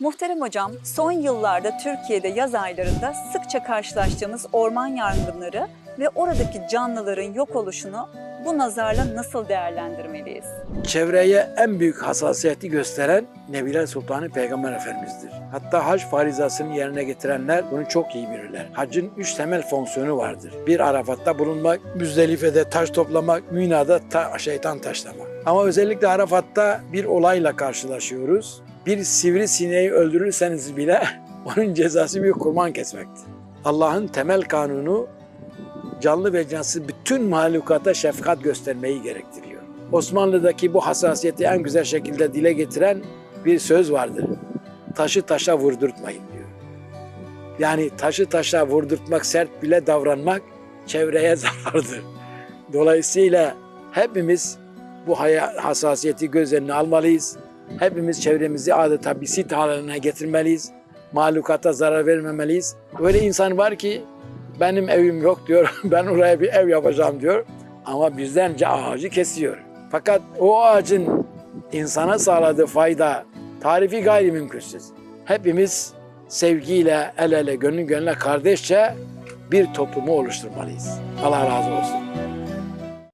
Muhterem hocam, son yıllarda Türkiye'de yaz aylarında sıkça karşılaştığımız orman yangınları ve oradaki canlıların yok oluşunu bu nazarla nasıl değerlendirmeliyiz? Çevreye en büyük hassasiyeti gösteren Nebile Sultanı Peygamber Efendimiz'dir. Hatta hac farizasını yerine getirenler bunu çok iyi bilirler. Hacın üç temel fonksiyonu vardır. Bir Arafat'ta bulunmak, Müzdelife'de taş toplamak, Mina'da ta- şeytan taşlamak. Ama özellikle Arafat'ta bir olayla karşılaşıyoruz. Bir sivrisineği öldürürseniz bile onun cezası bir kurban kesmektir. Allah'ın temel kanunu canlı ve cansız bütün mahlukata şefkat göstermeyi gerektiriyor. Osmanlı'daki bu hassasiyeti en güzel şekilde dile getiren bir söz vardır. Taşı taşa vurdurtmayın diyor. Yani taşı taşa vurdurtmak, sert bile davranmak çevreye zarardır. Dolayısıyla hepimiz bu hassasiyeti göz önüne almalıyız. Hepimiz çevremizi adeta bir sit haline getirmeliyiz. Mahlukata zarar vermemeliyiz. Öyle insan var ki benim evim yok diyor, ben oraya bir ev yapacağım diyor. Ama bizdence ağacı kesiyor. Fakat o ağacın insana sağladığı fayda tarifi gayrimümkünsüz. Hepimiz sevgiyle, el ele, gönül gönüle kardeşçe bir toplumu oluşturmalıyız. Allah razı olsun.